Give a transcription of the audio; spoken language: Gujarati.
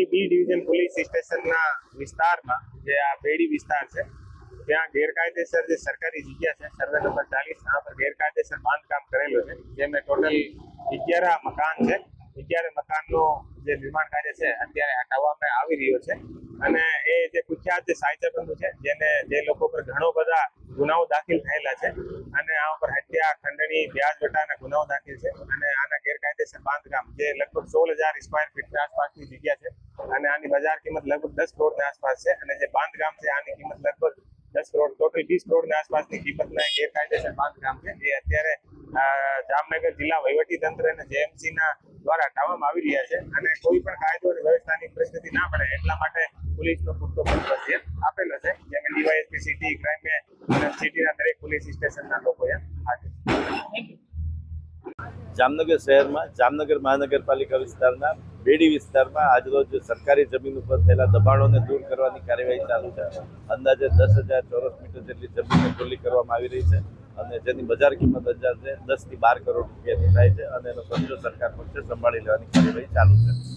મોરબી બી ડિવિઝન પોલીસ સ્ટેશનના વિસ્તારમાં જે આ બેડી વિસ્તાર છે, ત્યાં ગેરકાયદેસર જે સરકારી જગ્યા છે, સર્વે નંબર ચાલીસ આ પર ગેરકાયદેસર બાંધકામ કરેલું છે જેમાં ટોટલ અગિયાર મકાન છે. અગિયાર મકાનનું જે નિર્માણ કાર્ય છે, અત્યારે હટાવવામાં આવી રહ્યો છે. અને એ જે કુખ્યાત જે સાહિત્ય બંધુ છે, જેને જે લોકો પર ઘણો બધા ગુનાઓ દાખલ થયેલા છે, અને આ ઉપર હત્યા, ખંડણી વ્યાજ વટાના ગુનાઓ દાખલ છે, અને આના બાંધકામ, જે લગભગ સોળ હજાર સ્ક્વેર ફીટ આસપાસની જગ્યા છે અને આની બજાર કિંમત લગભગ દસ કરોડની આસપાસ છે અને જે બાંધકામ છે આની કિંમત લગભગ દસ કરોડ ટોટલ વીસ કરોડની આસપાસની કિંમતના ગેરકાયદેસર બાંધકામ છે એ અત્યારે જામનગર જિલ્લા વહીવટી તંત્ર અને જેએમસી ના દ્વારા હટાવવામાં આવી રહ્યા છે અને કોઈ પણ કાયદો અને વ્યવસ્થાની પરિસ્થિતિ ના પડે એટલા માટે પોલીસનો પૂરતો બંદોબસ્ત આપેલો છે જેમાં ડીવાયએસપી સિટી ક્રાઇમ અને સિટીના દરેક પોલીસ સ્ટેશનના લોકોએ હાજર. જામનગર શહેરમાં, જામનગર મહાનગરપાલિકા વિસ્તારના બેડી વિસ્તારમાં આજરોજ સરકારી જમીન ઉપર થયેલા દબાણોને દૂર કરવાની કાર્યવાહી ચાલુ છે. અંદાજે દસ હજાર ચોરસ મીટર જેટલી જમીનને ખુલ્લી કરવામાં આવી રહી છે અને જેની બજાર કિંમત અંદાજે દસથી બાર કરોડ રૂપિયાની થાય છે અને એનો ખર્ચો સરકાર પક્ષે સંભાળી લેવાની કાર્યવાહી ચાલુ છે.